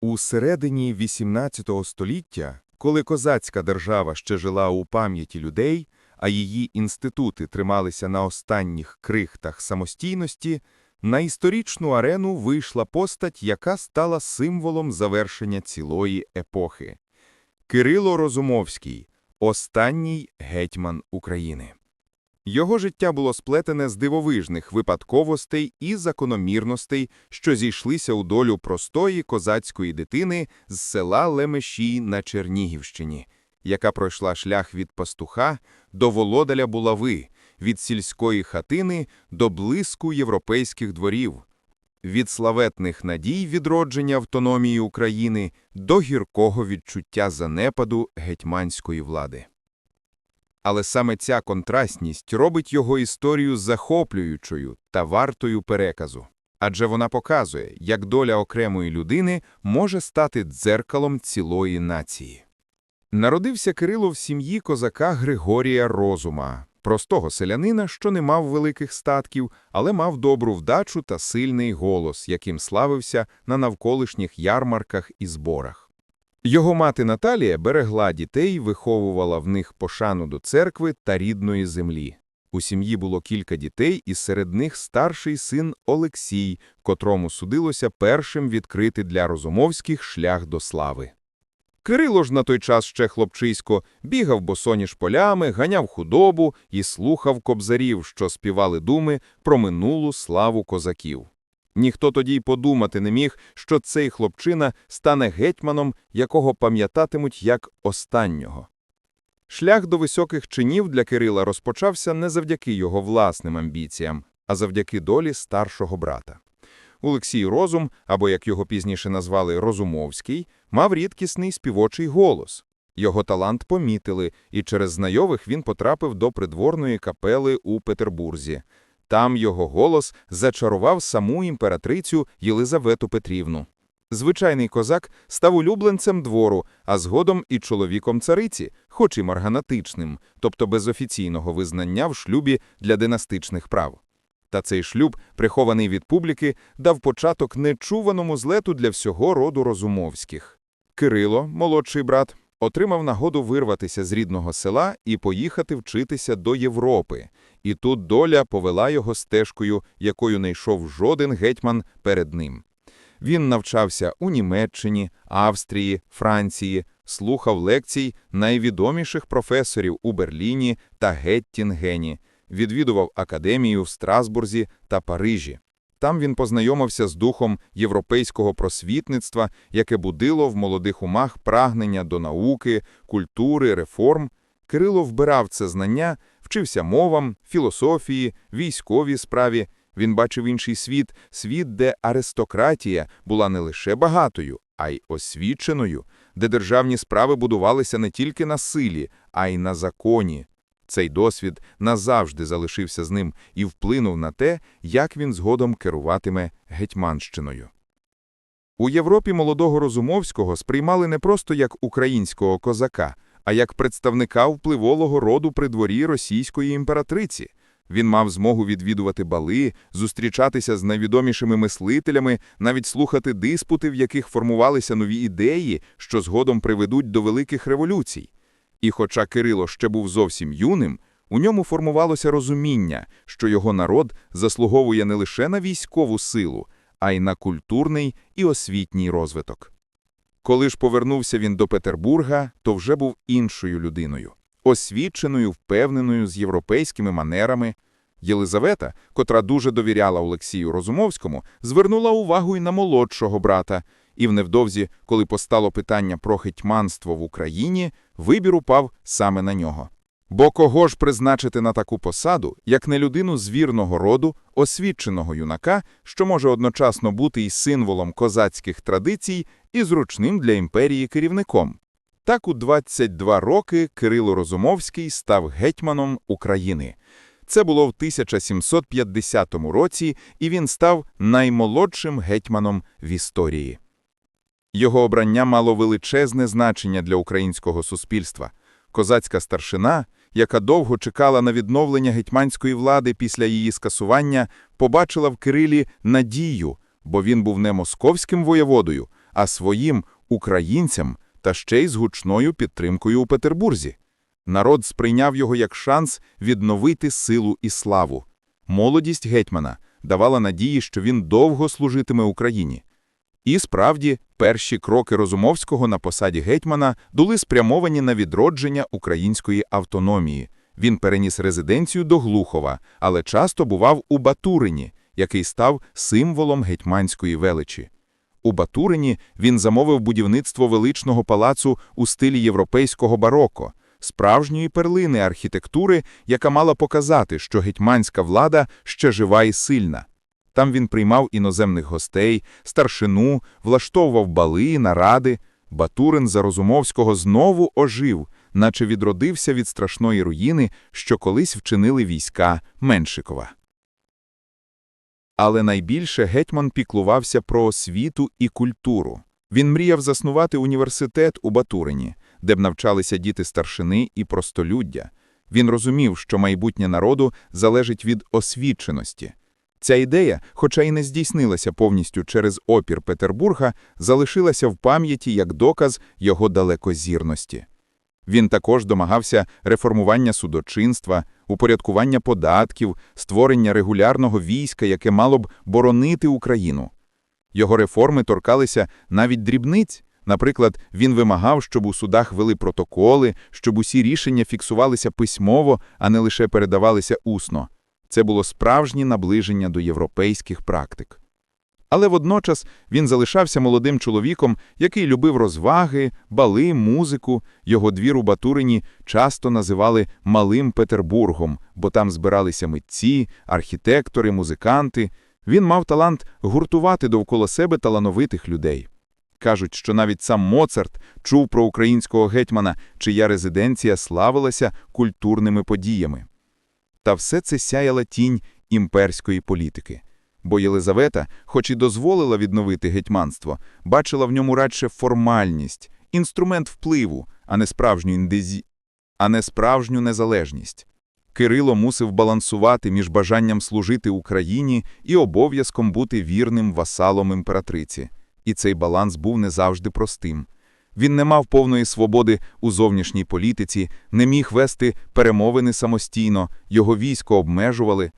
У середині XVIII століття, коли козацька держава ще жила у пам'яті людей, а її інститути трималися на останніх крихтах самостійності, на історичну арену вийшла постать, яка стала символом завершення цілої епохи. Кирило Розумовський – останній гетьман України. Його життя було сплетене з дивовижних випадковостей і закономірностей, що зійшлися у долю простої козацької дитини з села Лемеші на Чернігівщині, яка пройшла шлях від пастуха до володаря булави, від сільської хатини до блиску європейських дворів, від славетних надій відродження автономії України до гіркого відчуття занепаду гетьманської влади. Але саме ця контрастність робить його історію захоплюючою та вартою переказу. Адже вона показує, як доля окремої людини може стати дзеркалом цілої нації. Народився Кирило в сім'ї козака Григорія Розума, простого селянина, що не мав великих статків, але мав добру вдачу та сильний голос, яким славився на навколишніх ярмарках і зборах. Його мати Наталія берегла дітей, виховувала в них пошану до церкви та рідної землі. У сім'ї було кілька дітей, і серед них старший син Олексій, котрому судилося першим відкрити для Розумовських шлях до слави. Кирило ж на той час ще хлопчисько бігав босоніж полями, ганяв худобу і слухав кобзарів, що співали думи про минулу славу козаків. Ніхто тоді й подумати не міг, що цей хлопчина стане гетьманом, якого пам'ятатимуть як останнього. Шлях до високих чинів для Кирила розпочався не завдяки його власним амбіціям, а завдяки долі старшого брата. Олексій Розум, або як його пізніше назвали Розумовський, мав рідкісний співочий голос. Його талант помітили, і через знайомих він потрапив до придворної капели у Петербурзі. Там його голос зачарував саму імператрицю Єлизавету Петрівну. Звичайний козак став улюбленцем двору, а згодом і чоловіком цариці, хоч і марганатичним, тобто без офіційного визнання в шлюбі для династичних прав. Та цей шлюб, прихований від публіки, дав початок нечуваному злету для всього роду розумовських. Кирило, молодший брат, отримав нагоду вирватися з рідного села і поїхати вчитися до Європи. І тут доля повела його стежкою, якою не йшов жоден гетьман перед ним. Він навчався у Німеччині, Австрії, Франції, слухав лекцій найвідоміших професорів у Берліні та Геттінгені, відвідував академію в Страсбурзі та Парижі. Там він познайомився з духом європейського просвітництва, яке будило в молодих умах прагнення до науки, культури, реформ. Кирило вбирав це знання, вчився мовам, філософії, військовій справі. Він бачив інший світ, світ, де аристократія була не лише багатою, а й освіченою, де державні справи будувалися не тільки на силі, а й на законі. Цей досвід назавжди залишився з ним і вплинув на те, як він згодом керуватиме Гетьманщиною. У Європі молодого Розумовського сприймали не просто як українського козака, а як представника впливового роду при дворі російської імператриці. Він мав змогу відвідувати бали, зустрічатися з найвідомішими мислителями, навіть слухати диспути, в яких формувалися нові ідеї, що згодом приведуть до великих революцій. І хоча Кирило ще був зовсім юним, у ньому формувалося розуміння, що його народ заслуговує не лише на військову силу, а й на культурний і освітній розвиток. Коли ж повернувся він до Петербурга, то вже був іншою людиною, освіченою, впевненою, з європейськими манерами. Єлизавета, котра дуже довіряла Олексію Розумовському, звернула увагу й на молодшого брата, і в невдовзі, коли постало питання про гетьманство в Україні, вибір упав саме на нього. Бо кого ж призначити на таку посаду, як не людину з вірного роду, освіченого юнака, що може одночасно бути і символом козацьких традицій, і зручним для імперії керівником? Так у 22 роки Кирило Розумовський став гетьманом України. Це було в 1750 році, і він став наймолодшим гетьманом в історії. Його обрання мало величезне значення для українського суспільства. Козацька старшина, яка довго чекала на відновлення гетьманської влади після її скасування, побачила в Кирилі надію, бо він був не московським воєводою, а своїм українцям та ще й з гучною підтримкою у Петербурзі. Народ сприйняв його як шанс відновити силу і славу. Молодість гетьмана давала надії, що він довго служитиме Україні. І справді, перші кроки Розумовського на посаді гетьмана були спрямовані на відродження української автономії. Він переніс резиденцію до Глухова, але часто бував у Батурині, який став символом гетьманської величі. У Батурині він замовив будівництво величного палацу у стилі європейського бароко, справжньої перлини архітектури, яка мала показати, що гетьманська влада ще жива і сильна. Там він приймав іноземних гостей, старшину, влаштовував бали, наради. Батурин за Розумовського знову ожив, наче відродився від страшної руїни, що колись вчинили війська Меншикова. Але найбільше гетьман піклувався про освіту і культуру. Він мріяв заснувати університет у Батурині, де б навчалися діти старшини і простолюддя. Він розумів, що майбутнє народу залежить від освіченості. Ця ідея, хоча й не здійснилася повністю через опір Петербурга, залишилася в пам'яті як доказ його далекозірності. Він також домагався реформування судочинства, упорядкування податків, створення регулярного війська, яке мало б боронити Україну. Його реформи торкалися навіть дрібниць. Наприклад, він вимагав, щоб у судах вели протоколи, щоб усі рішення фіксувалися письмово, а не лише передавалися усно. Це було справжнє наближення до європейських практик. Але водночас він залишався молодим чоловіком, який любив розваги, бали, музику. Його двір у Батурині часто називали «Малим Петербургом», бо там збиралися митці, архітектори, музиканти. Він мав талант гуртувати довкола себе талановитих людей. Кажуть, що навіть сам Моцарт чув про українського гетьмана, чия резиденція славилася культурними подіями. Та все це сяяла тінь імперської політики. Бо Єлизавета, хоч і дозволила відновити гетьманство, бачила в ньому радше формальність, інструмент впливу, а не справжню індезі... а не справжню незалежність. Кирило мусив балансувати між бажанням служити Україні і обов'язком бути вірним васалом імператриці. І цей баланс був не завжди простим. Він не мав повної свободи у зовнішній політиці, не міг вести перемовини самостійно, його військо обмежували.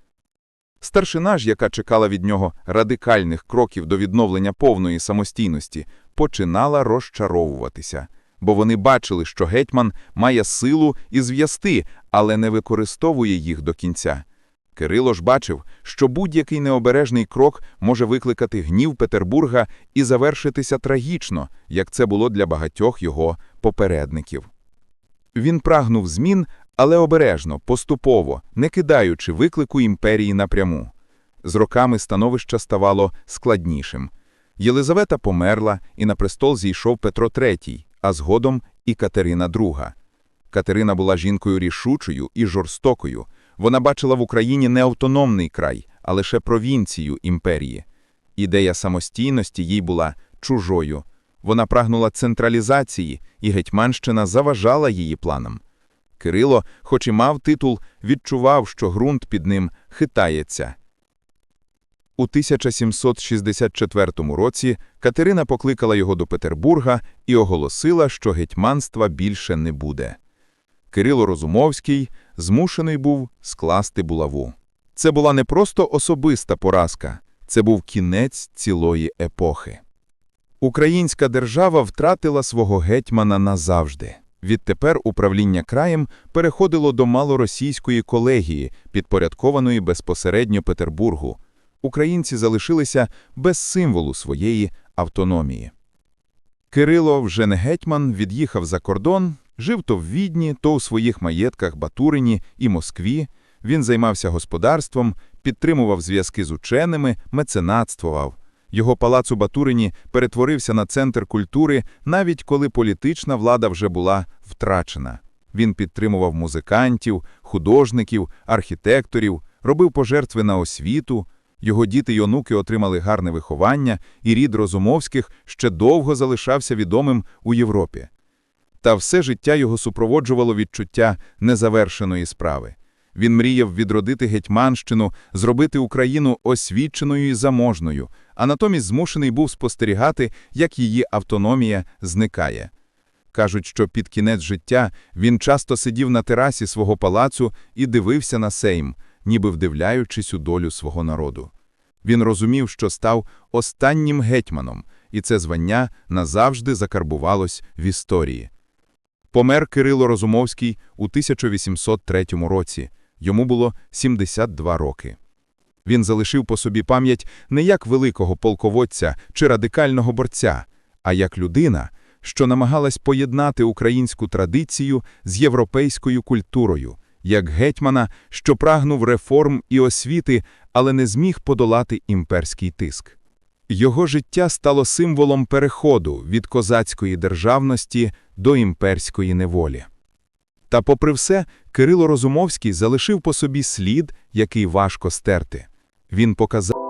Старшина ж, яка чекала від нього радикальних кроків до відновлення повної самостійності, починала розчаровуватися, бо вони бачили, що гетьман має силу і зв'язти, але не використовує їх до кінця. Кирило ж бачив, що будь-який необережний крок може викликати гнів Петербурга і завершитися трагічно, як це було для багатьох його попередників. Він прагнув змін, але обережно, поступово, не кидаючи виклику імперії напряму. З роками становище ставало складнішим. Єлизавета померла, і на престол зійшов Петро III, а згодом і Катерина II. Катерина була жінкою рішучою і жорстокою. Вона бачила в Україні не автономний край, а лише провінцію імперії. Ідея самостійності їй була чужою. Вона прагнула централізації, і Гетьманщина заважала її планам. Кирило, хоч і мав титул, відчував, що ґрунт під ним хитається. У 1764 році Катерина покликала його до Петербурга і оголосила, що гетьманства більше не буде. Кирило Розумовський змушений був скласти булаву. Це була не просто особиста поразка, це був кінець цілої епохи. Українська держава втратила свого гетьмана назавжди. Відтепер управління краєм переходило до малоросійської колегії, підпорядкованої безпосередньо Петербургу. Українці залишилися без символу своєї автономії. Кирило, вже не гетьман, від'їхав за кордон, жив то в Відні, то у своїх маєтках Батурині і Москві. Він займався господарством, підтримував зв'язки з ученими, меценатствував. Його палац у Батурині перетворився на центр культури, навіть коли політична влада вже була втрачена. Він підтримував музикантів, художників, архітекторів, робив пожертви на освіту. Його діти й онуки отримали гарне виховання, і рід Розумовських ще довго залишався відомим у Європі. Та все життя його супроводжувало відчуття незавершеної справи. Він мріяв відродити Гетьманщину, зробити Україну освіченою і заможною, а натомість змушений був спостерігати, як її автономія зникає. Кажуть, що під кінець життя він часто сидів на терасі свого палацу і дивився на Сейм, ніби вдивляючись у долю свого народу. Він розумів, що став останнім гетьманом, і це звання назавжди закарбувалось в історії. Помер Кирило Розумовський у 1803 році. Йому було 72 роки. Він залишив по собі пам'ять не як великого полководця чи радикального борця, а як людина, що намагалась поєднати українську традицію з європейською культурою, як гетьмана, що прагнув реформ і освіти, але не зміг подолати імперський тиск. Його життя стало символом переходу від козацької державності до імперської неволі. Та попри все, Кирило Розумовський залишив по собі слід, який важко стерти. Він показав